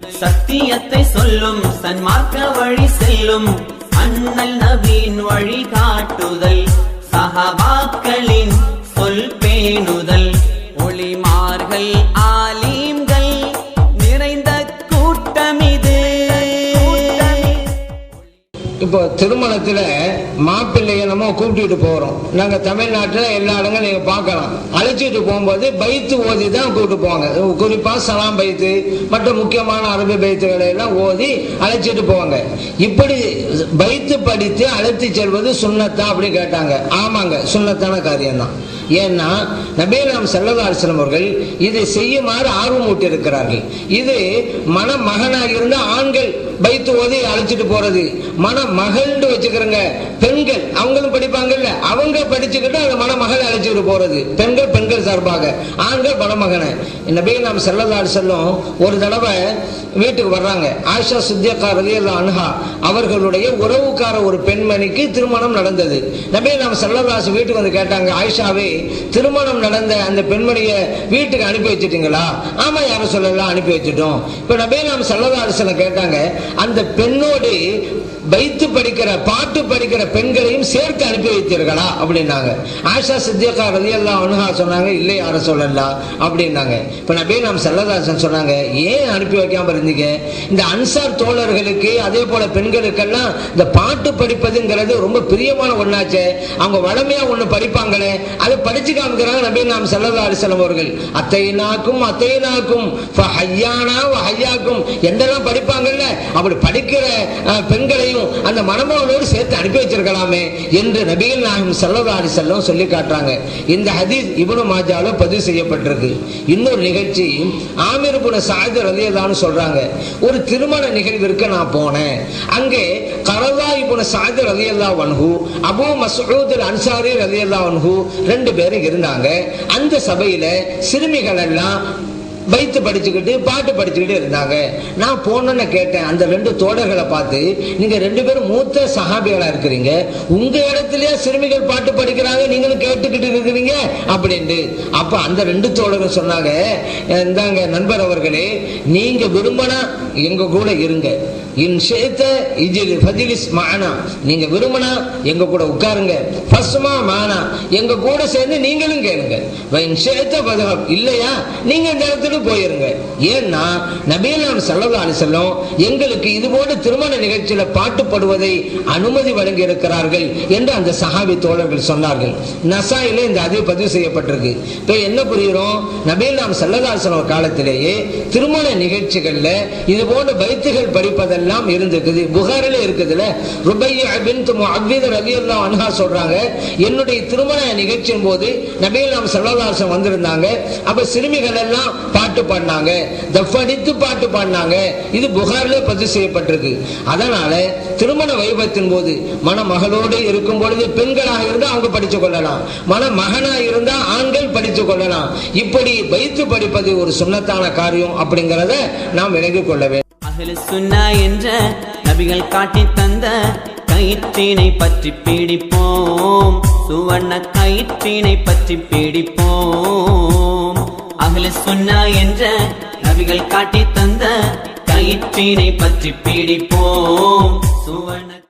சத்தியத்தை சொல்லும் சன்மார்க்க வழி செல்லும் அண்ணல் நவீன் வழி காட்டுதல் சஹபாக்களின் சொல் பேணுதல் ஒளிமார்கள் இப்போ திருமணத்தில் மாப்பிள்ளைய நம்ம கூப்பிட்டுட்டு போகிறோம் நாங்கள் தமிழ்நாட்டில் எல்லா இடங்களும் நீங்கள் பார்க்கலாம். அழைச்சிட்டு போகும்போது பைத்து ஓதி தான் கூப்பிட்டு போவாங்க. குறிப்பாக சலாம் பைத்து மற்ற முக்கியமான அரபி பைத்துகளை எல்லாம் ஓதி அழைச்சிட்டு போவாங்க. இப்படி பைத்து படித்து அழைத்து செல்வது சுண்ணத்தா அப்படி கேட்டாங்க. ஆமாங்க சுண்ணத்தான காரியம்தான். ஏன்னா நபீலாம் செல்லதாரிசனம் அவர்கள் இதை செய்யுமாறு ஆர்வம் ஊட்டியிருக்கிறார்கள் இது மணமகனாக இருந்த ஆண்கள் பைத்து ஓதி அழைச்சிட்டு போறது. மணமகள்னு வச்சுக்கிறேங்க. பெண்கள் அவங்களும் படிப்பாங்கல்ல அவங்க படிச்சுக்கிட்டு அந்த மணமகள் அழைச்சிட்டு போறது. பெண்கள் பெண்கள் சார்பாக ஆண்கள் மணமகனை. நபீலாம் செல்லதாரி செல்லும் ஒரு தடவை வீட்டுக்கு வர்றாங்க. ஆயிஷா சித்தியக்கா ரலியல்லா அன்ஹா அவர்களுடைய உறவுக்கார ஒரு பெண்மணிக்கு திருமணம் நடந்தது. நபி நாம் செல்லதாசு வீட்டுக்கு வந்து கேட்டாங்க ஆயிஷாவே திருமணம் நடந்த அந்த பெண்மணியை வீட்டுக்கு அனுப்பி வச்சிட்டீங்களா? ஆமா யாரும் சொல்லலாம் அனுப்பி வச்சிட்டோம். இப்போ நபி நாம் செல்லதாசனை கேட்டாங்க அந்த பெண்ணோடு வைத்து படிக்கிற பாட்டு படிக்கிற பெண்களையும் சேர்த்து அனுப்பி வைத்தீர்களா? அப்படின்னாங்க. ஆஷா சித்தியக்கா ரயெல்லாம் அனுகா சொன்னாங்க இல்லை யார சொல்லலாம் அப்படின்னாங்க. இப்ப நபே நாம் செல்லதாசன் சொன்னாங்க ஏன் அனுப்பி வைக்காம இருந்தீங்க? இந்த அன்சார் தோழர்களுக்கு அதே போல பெண்களுக்கெல்லாம் இந்த பாட்டு படிப்பதுங்கிறது ரொம்ப பிரியமான ஒண்ணாச்சே. அவங்க வளமையா ஒண்ணு படிப்பாங்களே அதை படிச்சு காமிக்கிறாங்க நபே நாம் செல்லதா அலிசலம் அவர்கள். அத்தைனாக்கும் அத்தைனாக்கும் ஹையாக்கும் என்றெல்லாம் படிப்பாங்கல்ல அப்படி படிக்கிற பெண்களையும் அந்த மணமகளோடு சேர்த்து அனுப்பி வச்சிருக்கலாமே என்று நபிகள் நாயகம் செல்லதா அலிசல்லம் சொல்லி காட்டுறாங்க. இந்த ஹதீஸ் இவனு மாஜால பதிவு செய்யப்பட்டிருக்கு. இன்னொரு நிகழ்ச்சி ஆமீர் புன சாஜர் ரலியதான்னு சொல்றாங்க. ஒரு திருமண நிகழ்விற்கு நான் போனேன். அங்கே கரதா இபுன சாஜர் ரலியல்லா வன்ஹு அபு மசூத் அன்சாரி ரலியல்லா வன்ஹு ரெண்டு பேரும் இருந்தாங்க. அந்த சபையில சிறுமிகள் எல்லாம் வைத்து படிச்சுக்கிட்டு பாட்டு படிச்சுக்கிட்டு இருந்தாங்க. நான் போனோன்னு கேட்டேன். அந்த ரெண்டு தோழர்களை பார்த்து நீங்க ரெண்டு பேரும் மூத்த சகாபிகளா இருக்கிறீங்க. உங்க இடத்துலயே சிறுமிகள் பாட்டு படிக்கிறாங்க. நீங்களும் கேட்டுக்கிட்டு இருக்கிறீங்க. அப்படின்ட்டு. அப்ப அந்த ரெண்டு தோழர்கள் சொன்னாங்க இந்தாங்க நண்பர் அவர்களே நீங்க விரும்பினா எங்க கூட இருங்க. இன் சேத்த இஜில் ஃபஜிலிஸ் மானா. நீங்க விரும்பினா எங்க கூட உட்காருங்க. ஃபஸ்மா மானா. எங்க கூட சேர்ந்து நீங்களும் கேளுங்க. இன் ஷேத்த பதகம் இல்லையா? நீங்க இந்த மறந்து போயிருங்க. ஏன்னா நபீலாம் சல்லா அலிசல்லம் எங்களுக்கு இது போன்ற திருமண நிகழ்ச்சியில பாட்டுப்படுவதை அனுமதி வழங்கி இருக்கிறார்கள் என்று அந்த சஹாபி தோழர்கள் சொன்னார்கள். நசாயில இந்த அதிக பதிவு செய்யப்பட்டிருக்கு. இப்ப என்ன புரியுறோம்? நபீலாம் சல்லதாசனம் காலத்திலேயே திருமண நிகழ்ச்சிகள்ல இது போன்ற பைத்துகள் படிப்பதெல்லாம் இருந்திருக்குது. புகாரில இருக்குதுல ருபையா பின்த் முஅவ்வித் அன்ஹா சொல்றாங்க என்னுடைய திருமண நிகழ்ச்சியின் போது நபிகள் சல்லல்லாஹு வந்திருந்தாங்க. அப்ப சிறுமிகள் எல்லாம் பாட்டு பாடினாங்க தஃபடித்து பாட்டு பாடினாங்க. இது புகாரிலே பதிவு செய்யப்பட்டிருக்கு. அதனால திருமண வைபத்தின் போது மணமகளோடு இருக்கும் பொழுது பெண்களாக இருந்தால் அவங்க படித்துக் கொள்ளலாம். மணமகனாக இருந்தால் ஆண்கள் படித்துக் கொள்ளலாம். இப்படி வைத்து படிப்பது ஒரு சுண்ணத்தான காரியம் அப்படிங்கிறத நாம் விளங்கிக் கொள்ள வேண்டும். சுன்னா என்ற நபிகள் காட்டி தந்த கயிற்றினை பற்றி பீடிப்போம். சுவர்ண கயிற்றினை பற்றி பீடிப்போம். அகல சொன்னா என்ற நபிகள் காட்டி தந்த கயிற்றினை பற்றி பீடிப்போம். சுவன